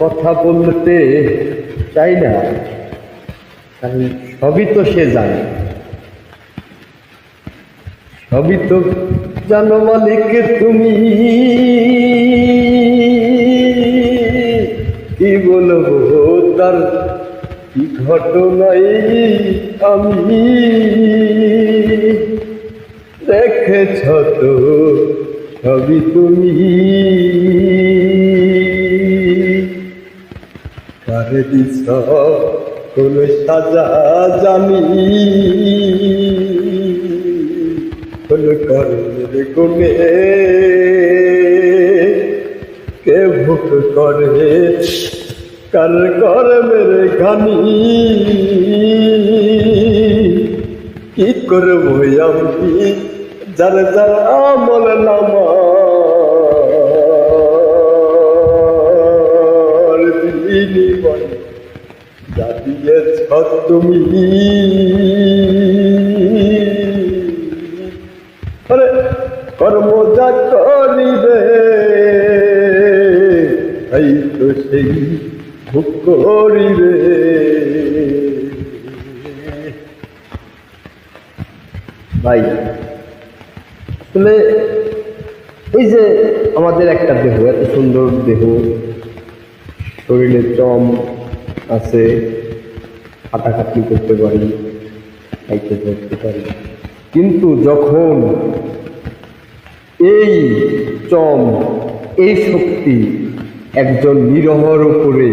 কথা বলতে চাই না, কারণ সবই তো সে জানে। সবই তো জানো মালিক তুমি। কি বলব তার কি ঘটনাই আমি? দেখেছ তো সবই তুমি। কার দিস কোন সাজা জানি। কোন কর্মের গুণে কে ভোগ করে? কার মেরে ঘানি? কি করব আমি? যার যার আমল নামার যা তুমি। আরে কর্ম যা করিবে। এই তো সেই ভোগ করিবে। ভাই, আসলে এই যে আমাদের একটা দেহ, এত সুন্দর দেহ, শরীরে চম আছে। হাঁটাহাঁটি করতে পারি খাইতে ধরতে পারি। কিন্তু যখন এই চম, এই শক্তি একজন নিরহর উপরে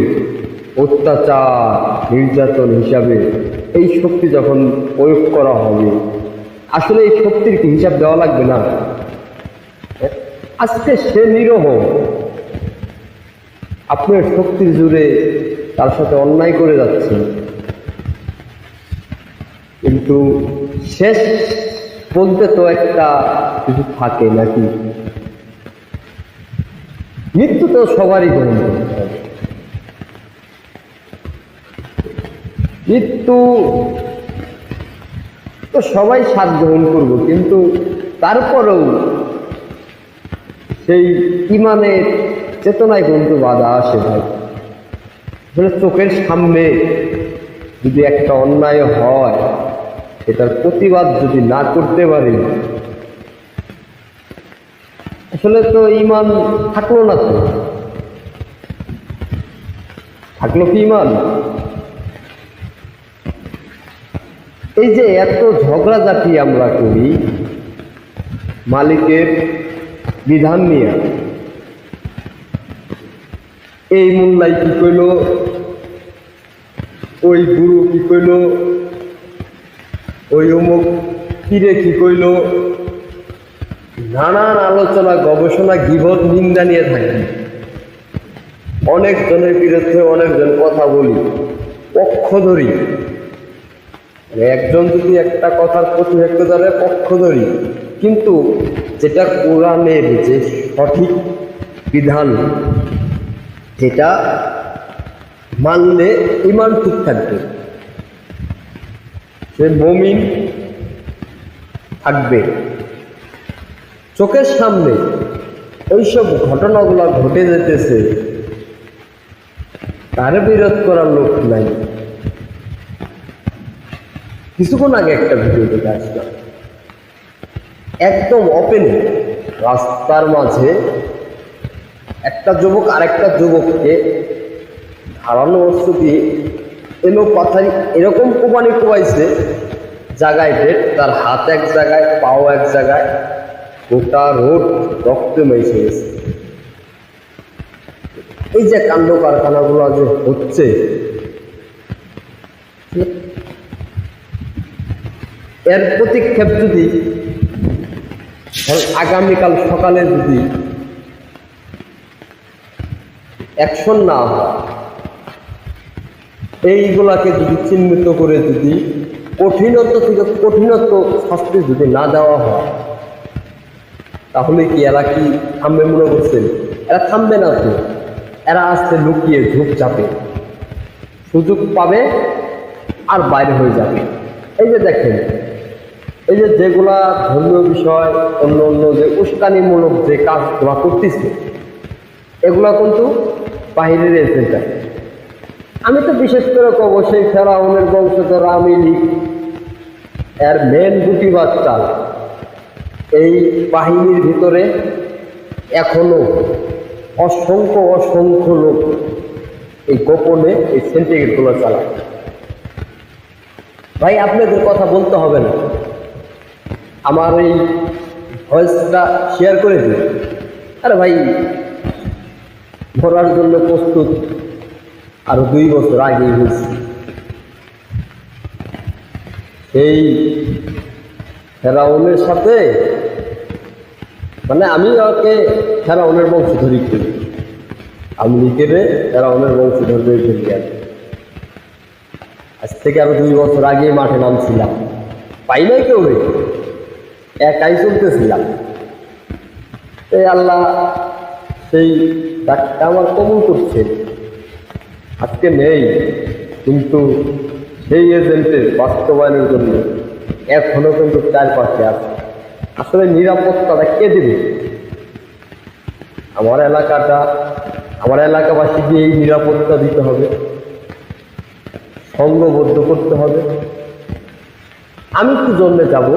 অত্যাচার, নির্যাতন হিসাবে এই শক্তি যখন প্রয়োগ করা হবে, আসলে এই শক্তির কি হিসাব দেওয়া লাগবে না? আজকে সে নিরহ, আপনার শক্তির জুড়ে তার সাথে অন্যায় করে যাচ্ছে। কিন্তু শেষ বলতে তো একটা কিছু থাকে নাকি? মৃত্যু তো সবারই গ্রহণ করতে মৃত্যু তো সবাই স্বাদ গ্রহণ করব, কিন্তু তারপরেও সেই ইমানের চেতনায় কিন্তু বাধা আসে ভাই চোখের সামনে যদি একটা অন্যায় হয় এটার প্রতিবাদ যদি না করতে পারি, আসলে তো ইমান থাকল না তো। থাকল কি ইমান এই যে এত ঝগড়াঝাটি আমরা করি, মালিকের বিধান নিয়ে। এই মোল্লাই কি কইল? ওই গুরু কি কইল? ওই অমুক পীরে কি কইল? নানান আলোচনা, গবেষণা, গিবত, নিন্দা নিয়ে থাকি। অনেকজনের বিরুদ্ধে অনেকজন কথা বলি, পক্ষ ধরি। মানে একজন যদি একটা কথার প্রতিপক্ষ ধরে, পক্ষ ধরি। কিন্তু যেটা কোরআনের যে সঠিক বিধান, সেটা মানলে ইমান ঠিক থাকবে। মমিন থাকবে। চোখের সামনে ওইসব ঘটনাগুলো ঘটে যেতেছে, তার বিরোধ করার লোক নাই। কিছুক্ষণ আগে একটা ভিডিও দেখে আসলাম। একদম ওপেন রাস্তার মাঝে একটা যুবক আরেকটা যুবককে ধারানো অস্ত্র দিয়ে এলো কথাই, এরকম কোপানি কোপাইছে জায়গায় ডেট তার হাত এক জায়গায় পাও এক জায়গায় গোটা রোড রক্তে মেসে গেছে। এই যে কাণ্ড কারখানাগুলো যে হচ্ছে, এর প্রতিক্ষেপ যদি আগামীকাল সকালে যদি অ্যাকশন না হয় এইগুলাকে যদি চিহ্নিত করে যদি কঠিনত্ব থেকে কঠিনত্ব শাস্তি যদি না দেওয়া হয়, তাহলে কি এরা কি থামবে মনে করছেন? এরা থামবে না তো। এরা আসতে লুকিয়ে ঝুঁক চাপে। সুযোগ পাবে আর বাইরে হয়ে যাবে। এই যে দেখেন, এই যে যেগুলা ধর্মীয় বিষয়, অন্য অন্য যে উস্কানিমূলক যে কাজগুলা করতেছে, এগুলা কিন্তু বাহিরের আছে আমি তো বিশেষ করে কব, সেই ফেরাউনের বংশধর আমি এর মেন দুটি বাচ্চা। এই বাহিনীর ভিতরে এখনও অসংখ্য অসংখ্য লোক এই গোপনে এই সেন্টিগ্রেডগুলো চালায়। ভাই, আপনাদের কথা বলতে হবে না। আমার এই ভয়েসটা শেয়ার করে দিন। আরে ভাই মরার জন্য প্রস্তুত। আরও দুই বছর আগে হয়েছে। সেই ফেরাউনের সাথে মানে আমি ওকে ফেরাউনের বংশধরই করি। আমি লিখেরে ফেরাউনের বংশধর করে ফেলি আর। আজ থেকে আরও দুই বছর আগে মাঠে নামছিলাম। পাই নাই কেউ রে? একাই চলতেছিলাম। এই আল্লাহ, সেই ডাকটা আমার কবুল করছে। আজকে নেই, কিন্তু সেই এজেন্টের বাস্তবায়নের জন্য এখনও কিন্তু চার পাশে আছে। আসলে নিরাপত্তাটা কে দেবে? আমার এলাকাটা, আমার এলাকাবাসীকে এই নিরাপত্তা দিতে হবে সংঘবদ্ধ করতে হবে। আমি কি জন্য যাব,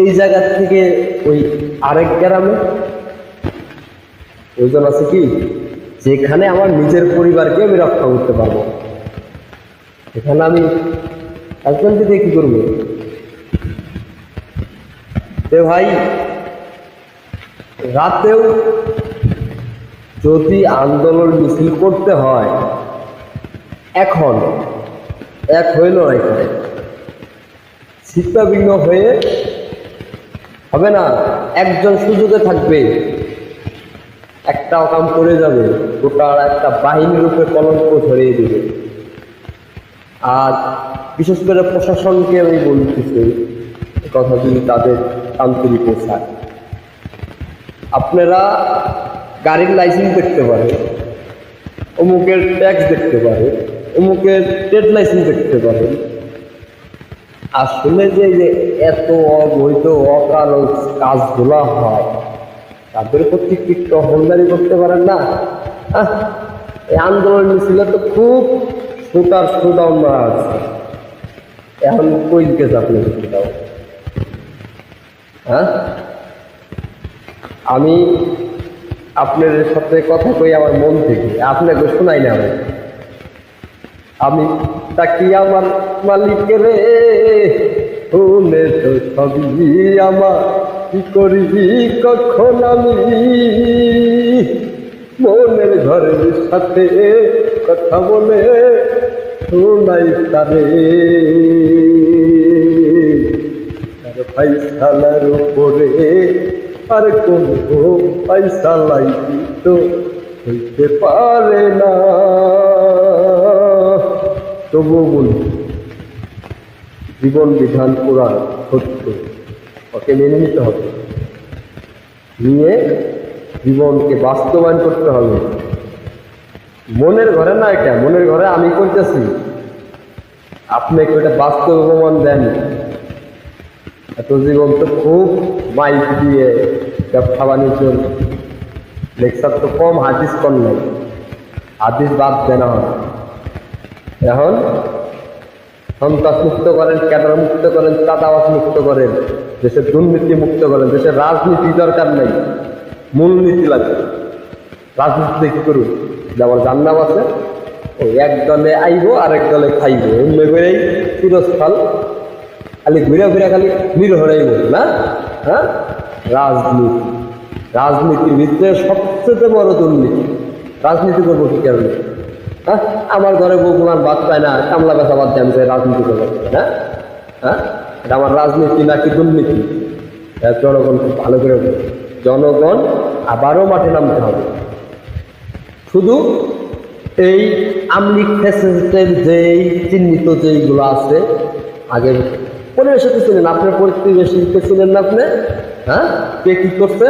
এই জায়গা থেকে ওই আরেক গ্রামে। প্রয়োজন আছে কি? যেখানে আমার নিজের পরিবারকে আমি রক্ষা করতে পারব। এখানে আমি একজনকে দিয়ে কি করব? এ ভাই, রাতেও যদি আন্দোলন মিছিল করতে হয়, এখন এক হইল না এখানে চিত্তাবিঘ্ন হয়ে হবে না, একজন সুযোগে থাকবে। একটা কাম করে যাবে গোটা একটা বাহিনীর উপরে কলঙ্ক ধরিয়ে দেবে। আর বিশেষ করে প্রশাসনকে আমি বলতেছি, এ কথা যদি তাদের আন্তরিক পোষায়। আপনারা গাড়ির লাইসেন্স দেখতে পারেন, অমুকের ট্যাক্স দেখতে পারে অমুকের ট্রেড লাইসেন্স দেখতে পারেন। আসলে যে এত অবৈধ, অকারণ কাজগুলো হয় তাদের প্রতি কি টহলদারি করতে পারেন না? এই আন্দোলন মিছিলে তো খুব সুতার সুদাম আছে। এখন কই গেছে আপনি হ্যাঁ? আমি আপনার সাথে কথা কই আমার মন থেকে, আপনাকে শোনাই না আমি। আমি তাকি আমার মালিকের শুনে তো সবই আমার কি করি কখন আমি? মনের ঘরের সাথে কথা বলে শোনাই তারে। আর ফাইসালার উপরে আর কোন ফাইসালাই তো হইতে পারে না। তবু বলি, জীবন বিধান পুরাণ সত্য। ওকে মেনে নিতে হবে। নিয়ে জীবনকে বাস্তবায়ন করতে হবে। মনের ঘরে না এটা, মনের ঘরে আমি করতেছি। আপনাকে ওটা বাস্তব প্রমাণ দেন। এত জীবন তো খুব মাইক দিয়ে ব্যবসা বাণিজ্য। লেকচার তো কম, হাদিস কম হাদিস বাদ দেনা এখন সন্ত্রাস মুক্ত করেন, ক্যাডার মুক্ত করেন চাঁদাবাস মুক্ত করেন। দেশের দুর্নীতি মুক্ত করেন, দেশের রাজনীতি দরকার নেই। মূলনীতি লাগবে রাজনীতিতে কি করুন যেমন জান্নাম আছে ও এক দলে আইব আর এক দলে খাইব। এমনি করেই চিরস্থল। খালি ঘুরে ঘুরে খালি নির্ভরাইব না? হ্যাঁ? রাজনীতি। রাজনীতির ভিতরে সবচেয়ে বড় দুর্নীতি। রাজনীতি করব কি কারণে হ্যাঁ? আমার ঘরে বগুলান বাদ পায় না কামলা বেচা বাদ দিয়ে আমি রাজনীতি করব। হ্যাঁ? হ্যাঁ? এটা আমার রাজনীতি নাকি দুর্নীতি? এটা জনগণ খুব ভালো করে জনগণ আবারও মাঠে নামতে হবে। শুধু এই আমলিক ফ্যাসিলিটির যেই চিহ্নিত যেইগুলো আছে, আগে পরিবেশে তো ছিলেন আপনার পরিবেশে ছিলেন না আপনি? হ্যাঁ? কে কি করছে?